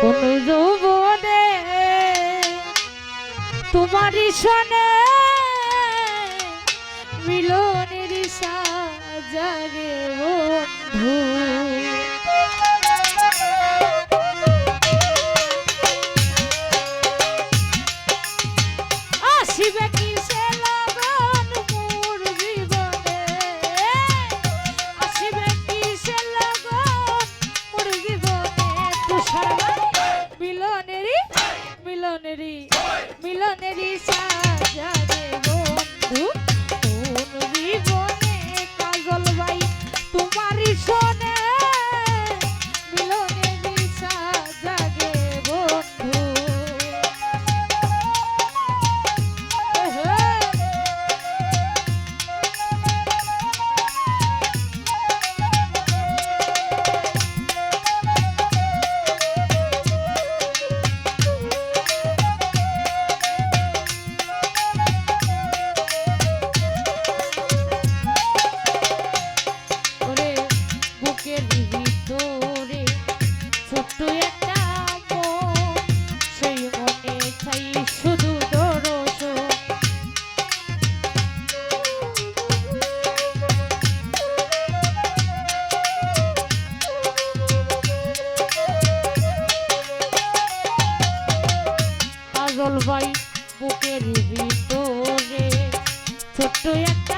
কোন যুবনে তোমারই শোনে মিলনের জাগে বন্ধু। আসিবে মিলনেরই মিলনেরই সাজারে বন্ধু ভাই বুকের ভিতরে ছোট্ট একটা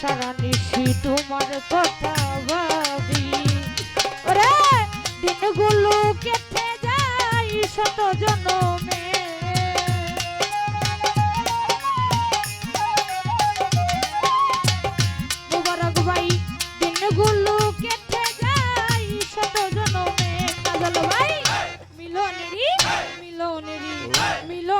সারা নিশি তোমার কথা ভাবি। ওরে, দিনগুলো কেটে যাই শত জনমে। মুবারক ভাই, দিনগুলো কেটে যাই শত জনমে। কাজল ভাই, মিলনেরই মিলনেরই মিলনেরই।